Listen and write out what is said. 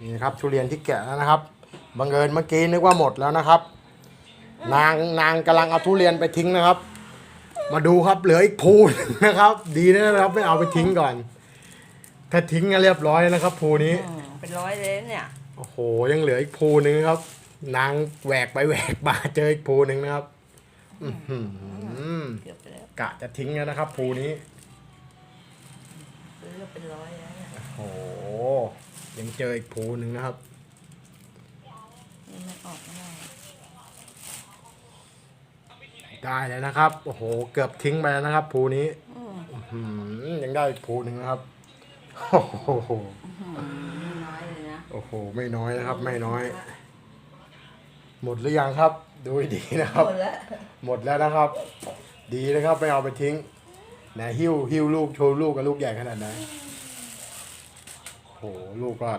นี่นะครับทุเรียนที่แกะแล้วนะครับบังเอิญเมื่อกี้นึกว่าหมดแล้วนะครับ นางนางกำลังเอาทุเรียนไปทิ้งนะครับ มาดูครับเหลืออีกภูหนึ่งนะครับ ดีนะครับไม่เอาไปทิ้งก่อน ถ้าทิ้งก็เรียบร้อยนะครับ ภูนี้อืมเป็นร้อยเลยเนี่ย โอ้โหยังเหลืออีกภูหนึ่งครับ นางแหวกไปแหวกมาเจออีกภูหนึ่งนะครับอื้อหือเกือบไปแล้วกะจะทิ้งแล้วนะครับ ภูนี้ซื้อเป็นร้อยแล้วเนี่ยโอ้โหยัง เจออีกภูหนึ่งนะครับนี่มันออกไม่ได้ได้แล้วนะครับ โอ้โห เกือบทิ้งไปแล้วนะครับภูนี้อืมอื้อหือยังได้อีกภูหนึ่งนะครับ โอ้โห อืมน้อยเลยนะโอ้โห ไม่น้อยนะครับ ไม่น้อย หมดหรือยังครับ ดูให้ดีนะครับหมดแล้วหมดแล้วนะครับ ดีนะครับไม่เอาไปทิ้งไหนหิ้วหิ้วลูกโชว์ลูกกับลูกใหญ่ขนาดไหนโอ้ โหลูกก็